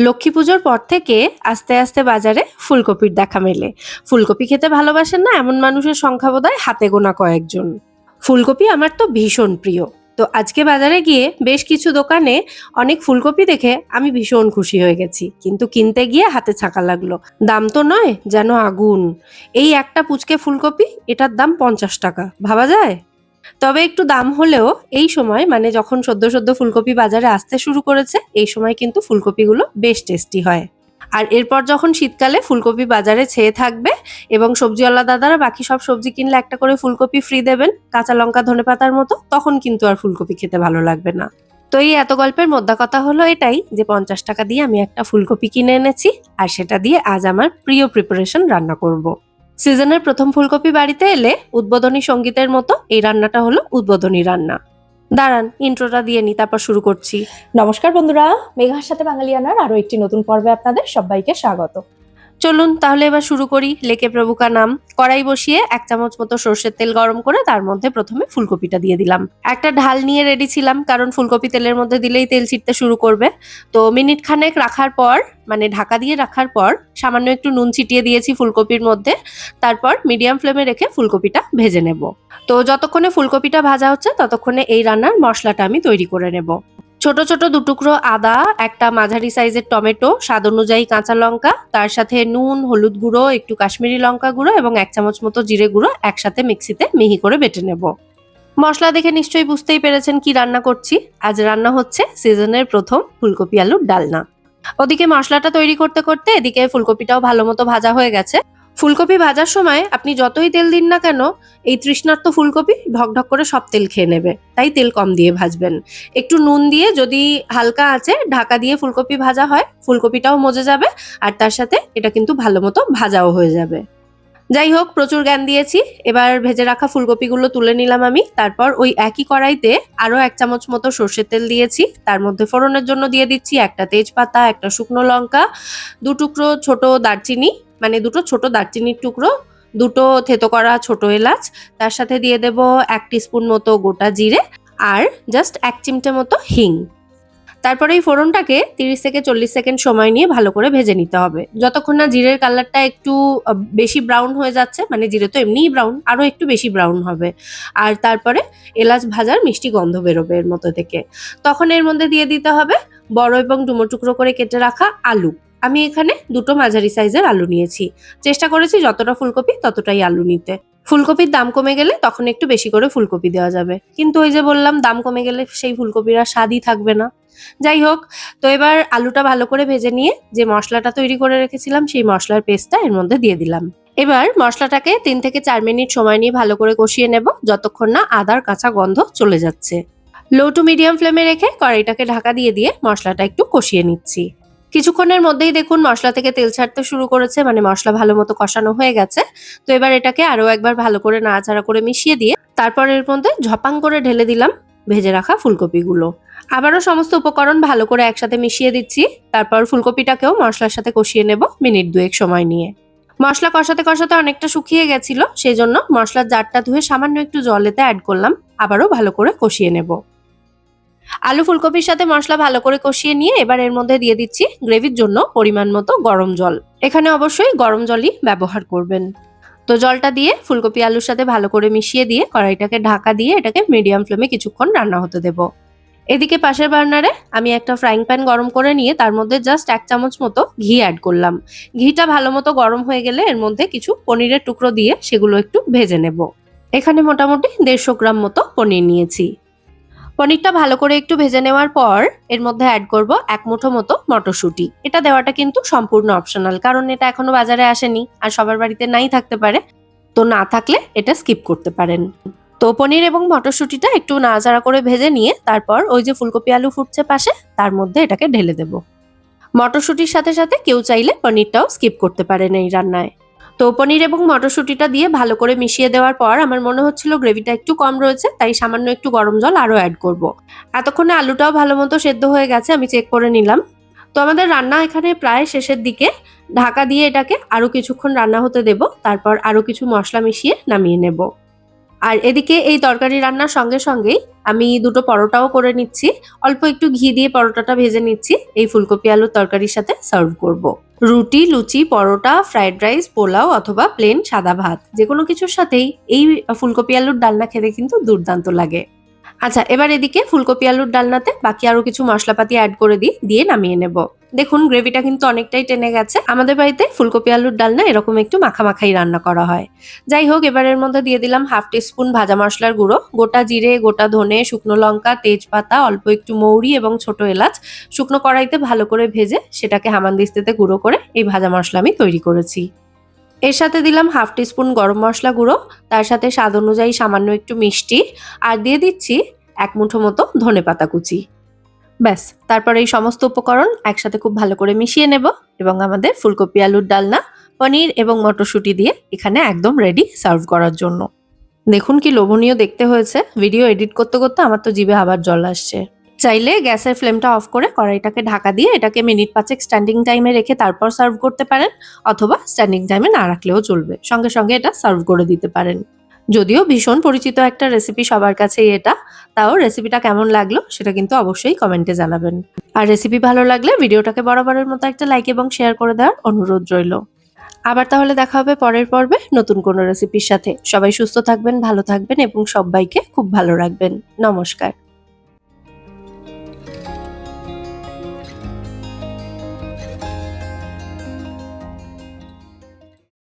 লক্ষ্মী পুজোর পর থেকে আস্তে আস্তে বাজারে ফুলকপির দেখা মেলে। ফুলকপি খেতে ভালোবাসেন না এমন মানুষের সংখ্যা বোধহয় হাতে গোনা কয়েকজন। ফুলকপি আমার তো ভীষণ প্রিয়। তো আজকে বাজারে গিয়ে বেশ কিছু দোকানে অনেক ফুলকপি দেখে আমি ভীষণ খুশি হয়ে গেছি। কিন্তু কিনতে গিয়ে হাতে ছাকা লাগল। দাম তো নয়, যেন আগুন। এই একটা পুচকে ফুলকপি, এটার দাম পঞ্চাশ টাকা। ভাবা যায়? তবে একটু দাম হলেও এই সময় মানে যখন সদ্য সদ্য ফুলকপি বাজারে আসতে শুরু করেছে, এই সময় কিন্তু ফুলকপিগুলো বেশ টেস্টি হয় আর এরপর যখন শীতকালে ফুলকপি বাজারে ছেয়ে থাকবে এবং সবজিওয়ালা দাদারা বাকি সব সবজি কিনলে একটা করে ফুলকপি ফ্রি দেবেন, কাঁচা লঙ্কা, ধনে পাতার মতো, তখন কিন্তু আর ফুলকপি খেতে ভালো লাগবে না তো এই এত গল্পের মোদ্দা কথা হলো এটাই যে পঞ্চাশ টাকা দিয়ে আমি একটা ফুলকপি কিনে এনেছি, আর সেটা দিয়ে আজ আমার প্রিয় প্রিপারেশন রান্না করব। সিজনের প্রথম ফুলকপি বাড়িতে এলে উদ্বোধনী সঙ্গীতের মতো এই রান্নাটা হলো উদ্বোধনী রান্না। দাঁড়ান, ইন্ট্রোটা দিয়ে নি, তারপর শুরু করছি। নমস্কার বন্ধুরা, মেঘার সাথে বাঙালিয়ানার আরও একটি নতুন পর্বে আপনাদের সবাইকে স্বাগত। চলুন তাহলে এবার শুরু করি। লেকে প্রভুকা নাম। কড়াই বসিয়ে এক চামচ মতো সর্ষের তেল গরম করে তার মধ্যে প্রথমে ফুলকপিটা দিয়ে দিলাম। একটা ঢাল নিয়ে রেডি ছিলাম, কারণ ফুলকপি তেলের মধ্যে দিলেই তেল ছিটতে শুরু করবে। তো মিনিট খানেক রাখার পর মানে ঢাকা দিয়ে রাখার পর, সামান্য একটু নুন ছিটিয়ে দিয়েছি ফুলকপির মধ্যে। তারপর মিডিয়াম ফ্লেমে রেখে ফুলকপিটা ভেজে নেব। তো যতক্ষণে ফুলকপিটা ভাজা হচ্ছে, ততক্ষণে এই রান্নার মশলাটা আমি তৈরি করে নেব। ছোট ছোট দুটুকরো আদা, একটা মাঝারি সাইজের টমেটো, স্বাদ অনুযায়ী কাঁচা লঙ্কা, তার সাথে নুন, হলুদ গুঁড়ো, একটু কাশ্মীরি লঙ্কা গুঁড়ো এবং এক চামচ মতো জিরে গুঁড়ো একসাথে মিক্সিতে মিহি করে বেটে নেব। মশলা দেখে নিশ্চয়ই বুঝতেই পেরেছেন কি রান্না করছি। আজ রান্না হচ্ছে সিজনের প্রথম ফুলকপি আলুর ডালনা। ওদিকে মশলাটা তৈরি করতে করতে এদিকে ফুলকপিটাও ভালো মতো ভাজা হয়ে গেছে। ফুলকপি ভাজার সময় আপনি যতই তেল দিন না কেন, এই তৃষ্ণার্ত ফুলকপি ঢকঢক করে সব তেল খেয়ে নেবে। তাই তেল কম দিয়ে ভাজবেন। একটু নুন দিয়ে যদি হালকা আছে, ঢাকা দিয়ে ফুলকপি ভাজা হয়, ফুলকপিটাও মজে যাবে আর তার সাথে এটা কিন্তু ভালো মতো ভাজাও হয়ে যাবে। যাই হোক, প্রচুর জ্ঞান দিয়েছি। এবার ভেজে রাখা ফুলকপিগুলো তুলে নিলাম আমি। তারপর ওই একই কড়াইতে আরও এক চামচ মতো সর্ষের তেল দিয়েছি। তার মধ্যে ফোড়নের জন্য দিয়ে দিচ্ছি একটা তেজপাতা, একটা শুকনো লঙ্কা, দু টুকরো ছোট দারচিনি মানে দুটো ছোট দারচিনির টুকরো, দুটো থেতো করা ছোট এলাচ, তার সাথে দিয়ে দেব এক স্পুন মতো গোটা জিরে আর জাস্ট এক চিমটে মতো হিং। তারপরে এই ফোড়নটাকে তিরিশ থেকে চল্লিশ সেকেন্ড সময় নিয়ে ভালো করে ভেজে নিতে হবে। যতক্ষণ না জিরের কালারটা একটু বেশি ব্রাউন হয়ে যাচ্ছে মানে জিরে তো এমনিই ব্রাউন আরও একটু বেশি ব্রাউন হবে। আর তারপরে এলাচ ভাজার মিষ্টি গন্ধ বেরোবে এর মতো থেকে। তখন এর মধ্যে দিয়ে দিতে হবে বড় এবং ডুমো টুকরো করে কেটে রাখা আলু। আমি এখানে দুটো মাঝারি সাইজের আলু নিয়েছি। চেষ্টা করেছি যতটা ফুলকপি ততটাই আলু নিতে। ফুলকপির দাম কমে গেলে তখন একটু বেশি করে ফুলকপি দেওয়া যাবে। কিন্তু ওই যে বললাম, দাম কমে গেলে সেই ফুলকপির আর স্বাদই থাকবে না। যাই হোক, তো এবার আলুটা ভালো করে ভেজে নিয়ে যে মশলাটা তৈরি করে রেখেছিলাম, সেই মশলার পেস্টটা এর মধ্যে দিয়ে দিলাম। এবার মশলাটাকে তিন থেকে চার মিনিট সময় নিয়ে ভালো করে কষিয়ে নেব, যতক্ষণ না আদার কাঁচা গন্ধ চলে যাচ্ছে। লো টু মিডিয়াম ফ্লেমে রেখে কড়াইটাকে ঢাকা দিয়ে দিয়ে মশলাটা একটু কষিয়ে নিচ্ছি। কিছুক্ষণের মধ্যেই দেখুন মশলা থেকে তেল ছাড়তে শুরু করেছে মানে মশলা ভালো মতো কষানো হয়ে গেছে। তো এবার এটাকে আরও একবার ভালো করে নাড়াচাড়া করে মিশিয়ে দিয়ে তারপর এর মধ্যে ঝপাং করে ঢেলে দিলাম ভেজে রাখা ফুলকপিগুলো। আবারও সমস্ত উপকরণ ভালো করে একসাথে মিশিয়ে দিচ্ছি, তারপর ফুলকপিটাকেও মশলার সাথে কষিয়ে নেব মিনিট দুয়েক সময় নিয়ে। মশলা কষাতে কষাতে অনেকটা শুকিয়ে গেছিল, সেই জন্য মশলার জারটা ধুয়ে সামান্য একটু জলেতে অ্যাড করলাম, আবারও ভালো করে কষিয়ে নেব। আলু ফুলকপির সাথে মশলা ভালো করে কষিয়ে নিয়ে এবার এর মধ্যে দিয়ে দিচ্ছি গ্রেভির জন্য পরিমাণ মতো গরম জল। এখানে অবশ্যই গরম জলই ব্যবহার করবেন। তো জলটা দিয়ে ফুলকপি আলুর সাথে ভালো করে মিশিয়ে দিয়ে কড়াইটাকে ঢাকা দিয়ে এটাকে মিডিয়াম ফ্লেমে কিছুক্ষণ রান্না হতে দেব। এদিকে পাশের বার্নারে আমি একটা ফ্রাইং প্যান গরম করে নিয়ে তার মধ্যে জাস্ট এক চামচ মতো ঘি অ্যাড করলাম। ঘিটা ভালো মতো গরম হয়ে গেলে এর মধ্যে কিছু পনিরের টুকরো দিয়ে সেগুলো একটু ভেজে নেব। এখানে মোটামুটি দেড়শো গ্রাম মতো পনির নিয়েছি। পনিরটা ভালো করে একটু ভেজে নেওয়ার পর এর মধ্যে অ্যাড করব এক মুঠো মতো মটরশুঁটি। এটা দেওয়াটা কিন্তু সম্পূর্ণ অপশনাল কারণ এটা এখনও বাজারে আসেনি আর সবার বাড়িতে নাই থাকতে পারে। তো না থাকলে এটা স্কিপ করতে পারেন। তো পনির এবং মটরশুঁটিটা একটু নাড়াচাড়া করে ভেজে নিয়ে তারপর ওই যে ফুলকপি আলু ফুটছে পাশে, তার মধ্যে এটাকে ঢেলে দেব। মটরশুঁটির সাথে সাথে কেউ চাইলে পনিরটাও স্কিপ করতে পারেন এই রান্নায়। তো পনির এবং মটরশুঁটিটা দিয়ে ভালো করে মিশিয়ে দেওয়ার পর আমার মনে হচ্ছিল গ্রেভিটা একটু কম রয়েছে, তাই সামান্য একটু গরম জল আরও অ্যাড করব। এতক্ষণে আলুটাও ভালো মতো সেদ্ধ হয়ে গেছে, আমি চেক করে নিলাম তো আমাদের রান্না এখানে প্রায় শেষের দিকে ঢাকা দিয়ে এটাকে আরও কিছুক্ষণ রান্না হতে দেব, তারপর আরও কিছু মশলা মিশিয়ে নামিয়ে নেব আর এদিকে এই তরকারি রান্নার সঙ্গে সঙ্গেই আমি দুটো পরোটাও করে নিচ্ছি অল্প একটু ঘি দিয়ে পরোটাটা ভেজে নিচ্ছি, এই ফুলকপি আলুর তরকারির সাথে সার্ভ করব। রুটি, লুচি, পরোটা, ফ্রাইড রাইস, পোলাও অথবা প্লেন সাদা ভাত। যে কোনো কিছুর সাথেই এই ফুলকপি আলুর ডালনা খেতে কিন্তু দুর্দান্ত লাগে। আচ্ছা এবার এদিকে ফুলকপি আলুর ডালনাতে বাকি আরও কিছু মশলাপাতি অ্যাড করে দিই, দিয়ে নামিয়ে নেব। দেখুন গ্রেভিটা কিন্তু অনেকটাই টেনে গেছে। আমাদের বাড়িতে ফুলকপি আলুর ডালনা এরকম একটু মাখামাখাই রান্না করা হয়। যাই হোক, এবারের মধ্যে দিয়ে দিলাম হাফ টিস্পুন ভাজা মশলার গুঁড়ো। গোটা জিরে, গোটা ধনে, শুকনো লঙ্কা, তেজপাতা, অল্প একটু মৌরি এবং ছোট এলাচ। শুকনো কড়াইতে ভালো করে ভেজে সেটাকে হামানদিস্তিতে গুঁড়ো করে এই ভাজা মশলা আমি তৈরি করেছি। এর সাথে দিলাম হাফ টিস্পুন গরম মশলা গুঁড়ো, তার সাথে স্বাদ অনুযায়ী সামান্য একটু মিষ্টি, আর দিয়ে দিচ্ছি এক মুঠো মতো ধনে পাতা কুচি। ব্যাস, তারপর এই সমস্ত উপকরণ একসাথে খুব ভালো করে মিশিয়ে নেব এবং আমাদের ফুলকপি আলুর ডালনা, পনির এবং মটরশুঁটি দিয়ে এখানে একদম রেডি সার্ভ করার জন্য। দেখুন কি লোভনীয় দেখতে হয়েছে ভিডিও এডিট করতে করতে আমার তো জিভে আবার জল আসছে। চাইলে গ্যাসের ফ্লেমটা অফ করে কড়াইটাকে ঢাকা দিয়ে এটাকে মিনিট পাঁচেক স্ট্যান্ডিং টাইমে রেখে তারপর সার্ভ করতে পারেন, অথবা স্ট্যান্ডিং টাইমে না রাখলেও চলবে। সঙ্গে সঙ্গে এটা সার্ভ করে দিতে পারেন। যদিও ভীষণ পরিচিত একটা রেসিপি সবার কাছেই এটা, তাও রেসিপিটা কেমন লাগল সেটা কিন্তু অবশ্যই কমেন্টে জানাবেন। আর রেসিপি ভালো লাগলে ভিডিওটাকে বরাবরের মতো একটা লাইক এবং শেয়ার করে দেওয়ার অনুরোধ রইল। আবার তাহলে দেখা হবে পরের পর্বে নতুন কোনো রেসিপির সাথে। সবাই সুস্থ থাকবেন, ভালো থাকবেন এবং সবাইকে খুব ভালো রাখবেন। নমস্কার।